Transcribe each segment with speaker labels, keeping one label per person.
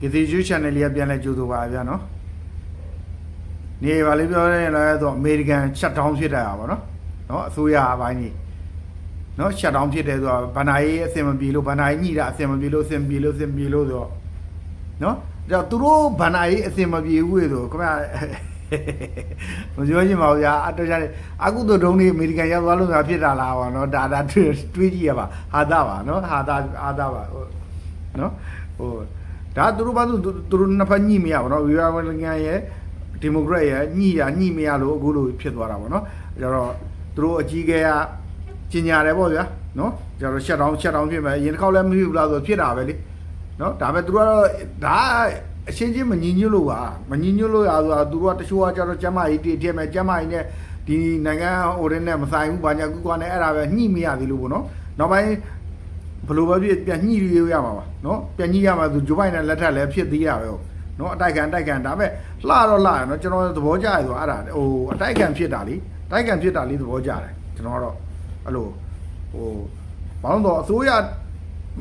Speaker 1: KTU channel လေးကပြန်လဲကြိုးဆိုပါဗျာနော်နေပါလေပြောရဲလဲဆိုအမေရိကန်ရှက်ဒေါင်းဖြစ်တာပါနော်နော်အစိုးရအပိုင်းကြီးနော်ရှက်ဒေါင်းဖြစ်တယ်ဆိုတော့ဗန်နာရေးအဆင်မပြေလို့ဗန်နာရေးညှိတာအဆင်မပြေလို့အဆင်ပြေလို့အဆင်ပြေလို့ဆိုတော့နော်ဒါသူတို့ဗန်နာရေးအဆင်မပြေဘူးလေဆိုခင်ဗျာမပြောချင်ပါဘူးဗျာအတော်ကြတယ်အခုတို့တုံးလေးအမေရိကန်ရောက်သွားလို့ငါဖြစ်တာလားပါနော်ဒါဒါတွေးတွေးကြည့်ရပါဟာတာပါနော်ဟာတာဟာတာပါဟိုနော်ဟို ဒါသူတို့ဘာသူသူတို့နှစ်ဖက်ညှိမရပါနော်ရီပါဘလီကန်ရဲ့ဒီမိုကရက်ရဲ့ညှိရညှိမရလို့အခုလိုဖြစ်သွားတာပါနော်အဲတော့သူတို့အကြီးကဲကကျင်ညာတယ်ပေါ့ဗျာနော်ကျတော့ရှက်တောင်းရှက်တောင်းဖြစ်မယ်အရင်တစ်ခေါက်လည်းမဖြစ်ဘူးလားဆိုဖြစ်တာပဲလေနော်ဒါပေမဲ့သူတို့ကတော့ဒါအချင်းချင်းမညီညွတ်လို့ပါမညီညွတ်လို့ရဆိုတာသူတို့ကတချို့ကကျတော့ကျမ်းမာရေးတည်တယ်မယ်ကျမ်းမာရေးနဲ့ဒီနိုင်ငံဟိုတဲ့နဲ့မဆိုင်ဘူးဘာညာကူကွာနဲ့အဲ့ဒါပဲညှိမရသေးလို့ပေါ့နော်နောက်ပိုင်း ဘယ်လိုပဲဖြစ်ပြန်ညှိရရမှာပါနော်ပြန်ညှိရမှာသူဂျိုဘိုင်နဲ့လက်ထက်လည်းဖြစ်သေးတာပဲဟုတ်နော်အတိုက်ခံအတိုက်ခံဒါပေမဲ့လှတော့လှရနော်ကျွန်တော်သဘောကျရဆိုအဲ့ဒါဟိုအတိုက်ခံဖြစ်တာလीအတိုက်ခံဖြစ်တာလीသဘောကျတယ်ကျွန်တော်ကတော့အဲ့လိုဟိုဘာလို့တော့အစိုးရ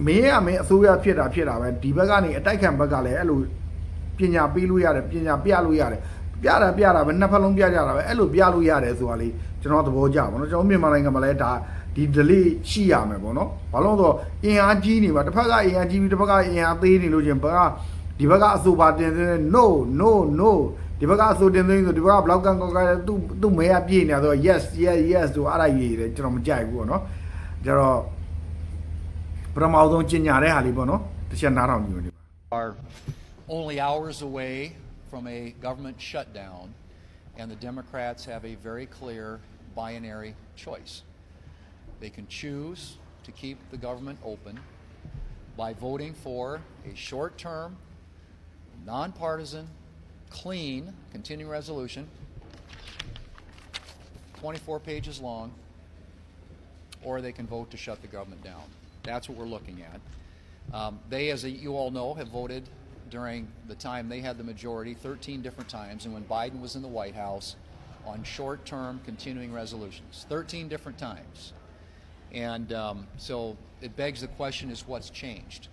Speaker 1: မင်းရမင်းအစိုးရဖြစ်တာဖြစ်တာပဲဒီဘက်ကနေအတိုက်ခံဘက်ကလည်းအဲ့လိုပညာပေးလို့ရတယ်ပညာပြလို့ရတယ်ပြတာပြတာပဲနှစ်ဖက်လုံးပြကြတာပဲအဲ့လိုပြလို့ရတယ်ဆိုတာလေကျွန်တော်သဘောကျပါတော့ကျွန်တော်မြန်မာနိုင်ငံမှာလည်းဒါ ဒီ delay ရှိရမယ်ပေါ့နော်ဘာလို့လဲဆိုတော့အင်အားကြီးနေပါတစ်ဖက်ကအင်အားကြီးပြီးတစ်ဖက်ကအင်အားသေးနေလို့ချင်းဘက်ကဒီဘက်ကအဆိုပါတင်တဲ့ no no no ဒီဘက်ကအဆိုတင်သိဆိုဒီဘက်က block ကန်ကောကသူ့သူ့မဲအပြည့်နေဆိုတော့ yes yes yes ဆိုအဲ့ဒါရေးတယ်ကျွန်တော်မကြိုက်ဘူးပေါ့နော်ကျတော့ပထမအောင်ဆုံးကျင်ညာတဲ့ဟာလေးပေါ့နော်တစ်ချက်နားထောင်ကြည့်နေပါ
Speaker 2: are only hours away from a government shutdown, and the Democrats have a very clear binary choice. They can choose to keep the government open by voting for a short term, nonpartisan, clean continuing resolution, 24 pages long, or they can vote to shut the government down. That's what we're looking at. Um, they, as you all know, have voted during the time they had the majority 13 different times, and when Biden was in the White House, on short term continuing resolutions. 13 different times. And um, so it begs the question is what's changed?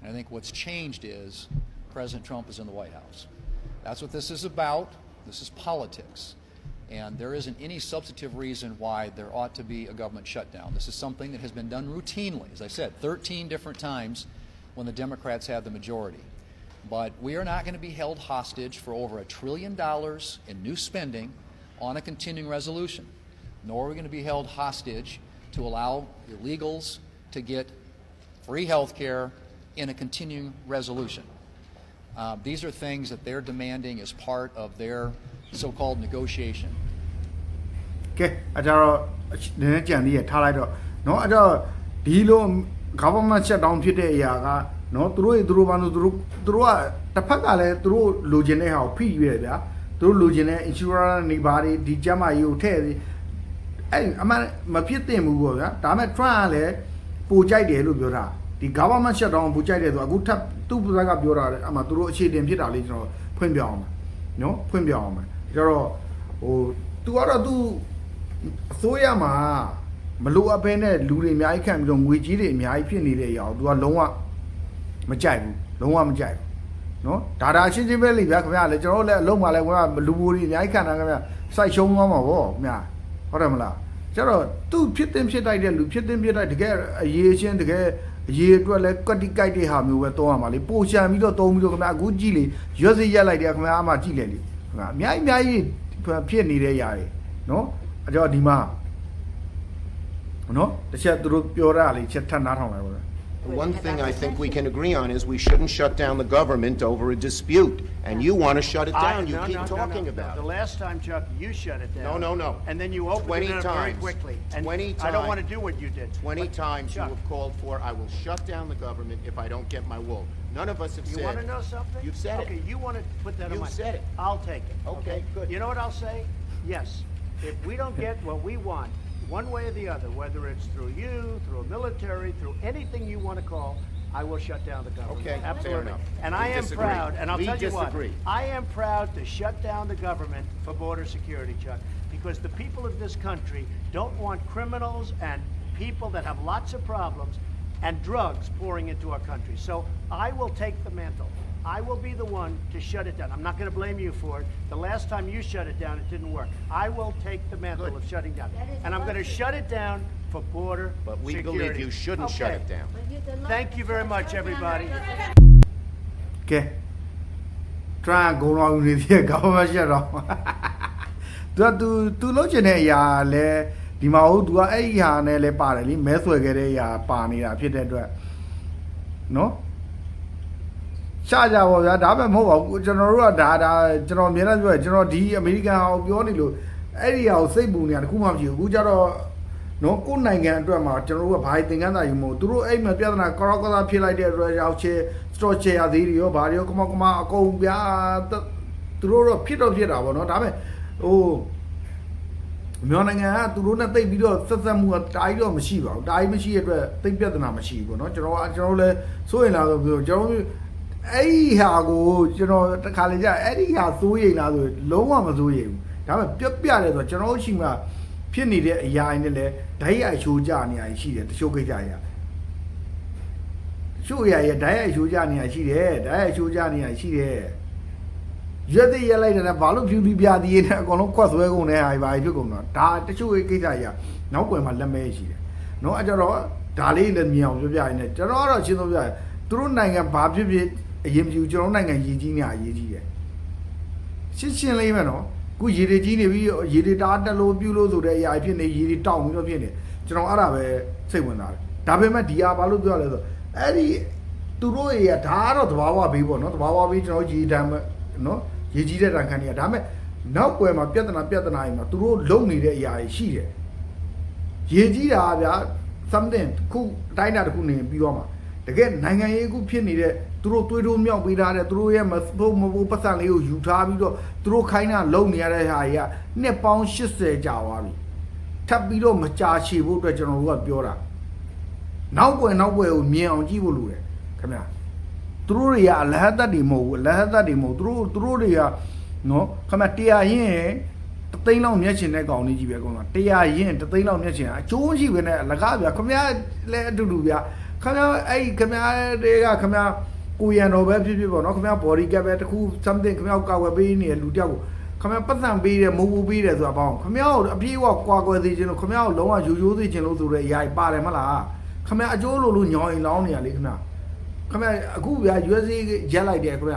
Speaker 2: And I think what's changed is President Trump is in the White House. That's what this is about. This is politics. And there isn't any substantive reason why there ought to be a government shutdown. This is something that has been done routinely, as I said, 13 different times when the Democrats have the majority. But we are not going to be held hostage for over a trillion dollars in new spending on a continuing resolution. Nor are we going to be held hostage to allow illegals to get free health care in a continuing resolution. Uh, these are things that they're demanding as part of their so called negotiation.
Speaker 1: ကဲအဲ့ဒါတော့နည်းနည်းကြံသေးရထားလိုက်တော့เนาะအဲ့တော့ဒီလို government shutdown ဖြစ်တဲ့အရာကเนาะသူတို့ရေသူတို့ဘာလို့သူတို့သူတို့ကတစ်ဖက်ကလည်းသူတို့လိုချင်တဲ့ဟာကိုဖိရွေးဗျာသူတို့လိုချင်တဲ့ insurance နေပါတွေဒီကျန်းမာရေးကိုထည့်ပြီး အဲ့အမှန်မဖြစ်သင့်ဘူးပေါ့ဗျာဒါပေမဲ့ Trump ကလည်းပိုကြိုက်တယ်လို့ပြောတာဒီ government shutdown ကိုပိုကြိုက်တယ်ဆိုအခုထပ်သူ့ဘက်ကပြောတာအမှသူတို့အခြေတင်ဖြစ်တာလေးကျွန်တော်ဖွင့်ပြအောင်မယ်နော်ဖွင့်ပြအောင်မယ်ကျတော့ဟို तू ကတော့ तू အစိုးရမှာမလိုအပ်ဘဲနဲ့လူတွေအများကြီးခံပြီးတော့ငွေကြီးတွေအများကြီးဖြစ်နေတဲ့အရာကို तू ကလုံးဝမကြိုက်ဘူးလုံးဝမကြိုက်ဘူးနော်ဒါဒါရှင်းရှင်းပဲလေဗျာခင်ဗျာလေကျွန်တော်တို့လည်းအလုံးမှာလည်းဝင်ကလူပူတွေအများကြီးခံတာခင်ဗျာစိုက်ရှုံးသွားမှာဗောခင်ဗျာ ဟုတ်တယ်မလားကျတော့သူဖြစ်တင်ဖြစ်တိုက်တဲ့လူဖြစ်တင်ဖြစ်တိုက်တကယ်အရေးချင်းတကယ်အရေးအတွက်လဲကတိကြိုက်တဲ့ဟာမျိုးပဲတောင်းရမှာလေပိုချန်ပြီးတော့တုံးပြီးတော့ခင်ဗျာအခုကြည့်လေရွက်စရက်လိုက်တယ်ခင်ဗျာအမှကြည့်လေလေခင်ဗျာအများကြီးအများကြီးဖြစ်နေတဲ့ຢာတွေနော်အကြောဒီမှာနော်တစ်ချက်သူတို့ပြောတာလေးချက်ထပ်နားထောင်လိုက်ပါလား
Speaker 3: The one thing I think we can agree on is we shouldn't shut down the government over a dispute. And you want to shut it
Speaker 4: I-
Speaker 3: down. You
Speaker 4: no,
Speaker 3: keep
Speaker 4: no, no,
Speaker 3: talking
Speaker 4: no.
Speaker 3: about
Speaker 4: The
Speaker 3: it.
Speaker 4: last time, Chuck, you shut it down.
Speaker 3: No, no, no.
Speaker 4: And then you opened
Speaker 3: 20
Speaker 4: it up very
Speaker 3: times.
Speaker 4: quickly. And
Speaker 3: 20
Speaker 4: I don't want to
Speaker 3: times.
Speaker 4: do what you did.
Speaker 3: 20
Speaker 4: But,
Speaker 3: times you
Speaker 4: Chuck,
Speaker 3: have called for, I will shut down the government if I don't get my wool. None of us have
Speaker 4: You
Speaker 3: said.
Speaker 4: want to know something?
Speaker 3: You've said it.
Speaker 4: Okay,
Speaker 3: it.
Speaker 4: you want to put that on
Speaker 3: You've
Speaker 4: my...
Speaker 3: said it.
Speaker 4: I'll take it.
Speaker 3: Okay, good.
Speaker 4: You know what I'll say? Yes. If we don't get what we want, one way or the other, whether it's through you, through a military, through anything you want to call, I will shut down the government.
Speaker 3: Okay,
Speaker 4: Absolutely. And
Speaker 3: We
Speaker 4: I am
Speaker 3: disagree.
Speaker 4: proud, and I'll
Speaker 3: We
Speaker 4: tell you what,
Speaker 3: disagree.
Speaker 4: I am proud to shut down the government for border security, Chuck, because the people of this country don't want criminals and people that have lots of problems and drugs pouring into our country. So I will take the mantle. I will be the one to shut it down. I'm not going to blame you for it. The last time you shut it down, it didn't work. I will take the mantle of shutting down.
Speaker 5: That is
Speaker 4: And I'm going to
Speaker 5: luxury.
Speaker 4: shut it down for border
Speaker 3: But we
Speaker 4: security.
Speaker 3: believe you shouldn't shut
Speaker 4: Okay.
Speaker 3: it down.
Speaker 5: But you- the
Speaker 4: Thank you very much,
Speaker 5: shut down
Speaker 4: everybody.
Speaker 5: doesn't-
Speaker 1: ကဲထရန်ဂုံတော်နေသေးကောင်းမှရှက်တော့သူကသူသူလုံးချင်တဲ့အရာလဲဒီမှာဟုတ်သူကအဲ့ဒီဟာနဲ့လဲပါတယ်လीမဲဆွဲခဲ့တဲ့အရာပါနေတာဖြစ်တဲ့အတွက်နော် ရှာကြပါဗျာဒါပဲမဟုတ်ပါဘူးကျွန်တော်တို့ကဒါဒါကျွန်တော်အများနဲ့ပြောရကျွန်တော်ဒီအမေရိကန်ဟောပြောနေလို့အဲ့ဒီဟာကိုစိတ်ပူနေတာတခုမှမရှိဘူးအခုကျတော့နော်ကိုယ်နိုင်ငံအတွက်မှာကျွန်တော်တို့ကဘာသင်္ကန်းသာယူမဟုတ်သူတို့အဲ့မှာပြဿနာကောရောကောသာဖြစ်လိုက်တဲ့အတွက်ရောက်ချေစတော့ချေရသေးတယ်ရောဘာတွေရောကမောကမအကုန်ဗျာသူတို့တော့ဖြစ်တော့ဖြစ်တာပေါ့နော်ဒါပေမဲ့ဟိုမြန်မာနိုင်ငံကသူတို့နဲ့တိတ်ပြီးတော့ဆက်ဆက်မှုကတားကြီးတော့မရှိပါဘူးတားကြီးမရှိတဲ့အတွက်တိတ်ပြဿနာမရှိဘူးပေါ့နော်ကျွန်တော်ကကျွန်တော်လည်းစိုးရင်လာဆိုပြီးတော့ကျွန်တော် အဲ့ဒီဟာကိုကျွန်တော်တခါလေကြာအဲ့ဒီဟာစိုးရင်လာဆိုလုံးဝမစိုးရင်ဘူးဒါပေမဲ့ပြက်ပြတယ်ဆိုတော့ကျွန်တော်ရှိမှဖြစ်နေတဲ့အရာတွေနဲ့လည်းဓာတ်ရိုက်ရှိုးကြနေရရှိတယ်တချို့ကိစ္စတွေကတချို့အရာတွေဓာတ်ရိုက်ရှိုးကြနေရရှိတယ်ဓာတ်ရိုက်ရှိုးကြနေရရှိတယ်ရွက်သိရက်လိုက်တယ်နဲ့ဘာလို့ဖြူပြီးပြသေးရဲ့နဲ့အကုန်လုံးခွက်ဆွဲကုန်တဲ့ဟာတွေဘာဖြစ်ကုန်တော့ဒါတချို့ကိစ္စကြီးကနောက်ွယ်မှာလက်မဲရှိတယ်နော်အဲကြတော့ဒါလေးလည်းမြင်အောင်ပြောပြရင်းနဲ့ကျွန်တော်ကတော့ရှင်းဆုံးပြရသူတို့နိုင်ငံဘာဖြစ်ဖြစ် အရင်မကြည့်ကျွန်တော်နိုင်ငံရည်ကြီးနေအရေးကြီးတယ်ရှင်းရှင်းလေးပဲနော်ခုရေတွေကြီးနေပြီးရေတွေတားတက်လို့ပြုလို့ဆိုတဲ့အရာဖြစ်နေရေတွေတောက်ပြီးတော့ဖြစ်နေကျွန်တော်အဲ့ဒါပဲစိတ်ဝင်စားတယ်ဒါပေမဲ့ဒီဟာဘာလို့ပြောလဲဆိုအဲ့ဒီသူတို့ရေကဒါကတော့သဘာဝဘေးပေါ့နော်သဘာဝဘေးကျွန်တော်ရေတမ်းနော်ရေးကြီးတဲ့တန်ခမ်းတွေကဒါပေမဲ့နောက်ွယ်မှာပြဿနာပြဿနာတွေမှာသူတို့လုံနေတဲ့အရာတွေရှိတယ်ရေးကြီးတာကဗျာ something တစ်ခုအတိုင်းအတာတစ်ခုနေပြီးတော့မှာ တကယ်နိုင်ငံရေးအခုဖြစ်နေတဲ့သူတို့တွေးတိုးမြောက်ပေးထားတဲ့သူတို့ရဲ့မဖို့မဖို့ပတ်စံလေးကိုယူထားပြီးတော့သူတို့ခိုင်းတာလုံနေရတဲ့ဟာတွေကနှစ်ပေါင်း80ကြာသွားပြီထပ်ပြီးတော့မကြာရှည်ဖို့အတွက်ကျွန်တော်တို့ကပြောတာနောက်ွယ်နောက်ွယ်ကိုမြင်အောင်ကြည့်ဖို့လိုတယ်ခင်ဗျာသူတို့တွေကအလဟတ်တတ်တွေမဟုတ်ဘူးအလဟတ်တတ်တွေမဟုတ်သူတို့သူတို့တွေကနော်ခမတရားရင်တသိန်းလောက်မျက်ရှင်တဲ့ကောင်လေးကြီးပဲအကုန်လုံးတရားရင်တသိန်းလောက်မျက်ရှင်အကျိုးရှိပဲနဲ့အလကားဗျာခမလည်းအတူတူဗျာ ခမအဲ့ခမတွေကခမကိုရန်တော်ပဲဖြစ်ဖြစ်ပေါ့နော်ခမ body cap ပဲတခု something ခမကောက်ဝယ်ပေးနေတဲ့လူတယောက်ကိုခမပတ်စံပေးတယ်မဟုတ်ဘူးပေးတယ်ဆိုတာပေါ့ခမကိုအပြေးဝကွာကွယ်သေးခြင်းလို့ခမကိုလုံးဝယူရိုးသေးခြင်းလို့ဆိုတဲ့အရာပါတယ်မလားခမအကျိုးလို့လို့ညောင်းရင်လောင်းနေရလေခမခင်ဗျအခုဗျာ USA ရက်လိုက်တယ်ခင်ဗျ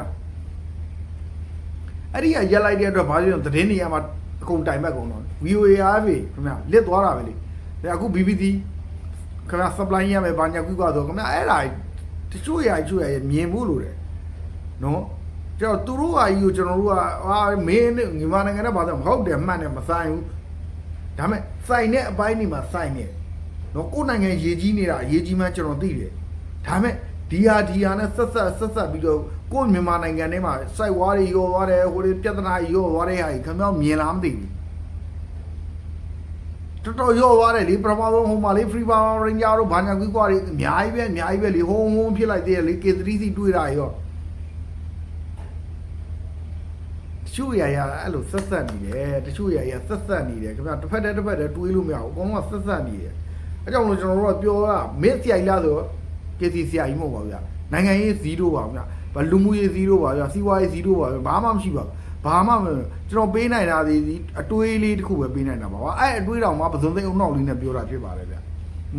Speaker 1: အဲ့ဒီကရက်လိုက်တဲ့အတွက်ဘာလို့လဲသတင်းနေရာမှာအကုန်တိုင်မဲ့ကုန်တော့ VOA အားပဲခင်ဗျလစ်သွားတာပဲလေဒါအခု BBC ခင်ဗျ supply ရမယ်ဘာညာကူကဆိုခင်ဗျအဲ့ဒါတချို့ရချို့ရမြင်ဖို့လိုတယ်နော်ကျတော့သူတို့ဟာကြီးကိုကျွန်တော်တို့ကဟာမင်းနဲ့မြန်မာနိုင်ငံနဲ့ဘာသာမဟုတ်တယ်မှန်တယ်မဆိုင်ဘူးဒါပေမဲ့ဆိုင်တဲ့အပိုင်းဒီမှာဆိုင်နေနော်ကိုယ်နိုင်ငံရေကြီးနေတာရေကြီးမှကျွန်တော်သိတယ်ဒါပေမဲ့ဒီဟာဒီဟာနဲ့ဆက်ဆက်ဆက်ဆက်ပြီးတော့ကိုယ့်မြန်မာနိုင်ငံထဲမှာစိုက်ဝါးတွေရောသွားတယ်ဟိုတွေပြဿနာရောသွားတဲ့ဟာကြီးခင်ဗျားမြင်လားမသိဘူး တော်တော်ရောသွားတယ်လေပထမဆုံးဟိုမှာလေ free power ranger တို့ဘာညာကွီကွာတွေအများကြီးပဲအများကြီးပဲလေဟိုးဟိုးဖြစ်လိုက်သေးတယ်လေ K3 စီတွေးတာရောတချို့ရရအဲ့လိုဆက်ဆက်နေတယ်တချို့ရရဆက်ဆက်နေတယ်ခင်ဗျာတစ်ဖက်တည်းတစ်ဖက်တည်းတွေးလို့မရဘူးအကုန်လုံးကဆက်ဆက်နေတယ်အဲကြောင့်လို့ကျွန်တော်တို့ကပြောတာမင်းဆရာကြီးလားဆို KC ဆရာကြီးမဟုတ်ပါဘူးဗျာနိုင်ငံရေး0ပါဗျာဘာလူမှုရေး0ပါဗျာစီးပွားရေး0ပါဗျာဘာမှမရှိပါဘူး ဘာမှမကျွန်တော်ပေးနိုင်တာဒီအတွေးလေးတစ်ခုပဲပေးနိုင်တာပါကွာအဲ့အတွေးတော်မှာပစုံသိန်းအုံနောက်လေးနဲ့ပြောတာဖြစ်ပါတယ်ဗျာ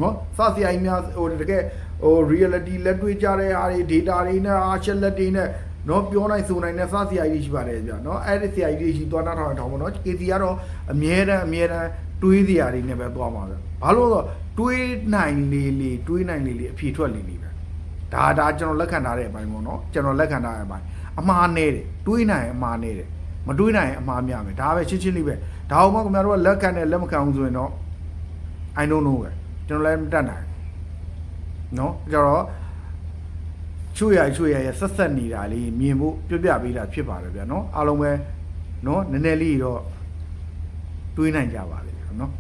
Speaker 1: နော်စဆရာကြီးများဟိုတကယ်ဟို reality လက်တွေ့ကြတဲ့အားတွေ data တွေနဲ့အားချက်လက်တွေနဲ့နော်ပြောနိုင်ဆိုနိုင်တဲ့စဆရာကြီးရှိပါတယ်ဗျာနော်အဲ့ဒီဆရာကြီးတွေရှိသွားနာထောင်ထောင်ပေါ့နော် KC ကတော့အမြဲတမ်းအမြဲတမ်းတွေးစရာတွေနဲ့ပဲသွားမှာဗျာဘာလို့လဲဆိုတော့တွေးနိုင်လေလေတွေးနိုင်လေလေအဖြေထွက်လေလေပဲဒါဒါကျွန်တော်လက်ခံထားတဲ့အပိုင်းပေါ့နော်ကျွန်တော်လက်ခံထားတဲ့အပိုင်း အမှားနေတယ်တွေးနိုင်ရင်အမှားနေတယ်မတွေးနိုင်ရင်အမှားများမယ်ဒါပဲချင်းချင်းလေးပဲဒါအောင်မှခင်ဗျားတို့ကလက်ခံတယ်လက်မခံဘူးဆိုရင်တော့ I don't know ပဲကျွန်တော်လည်းမတတ်နိုင်ဘူးနော်ကြတော့ချွေရချွေရရဆက်ဆက်နေတာလေးမြင်ဖို့ပြပြပေးတာဖြစ်ပါတယ်ဗျာနော်အားလုံးပဲနော်နည်းနည်းလေးတော့တွေးနိုင်ကြပါလေနော်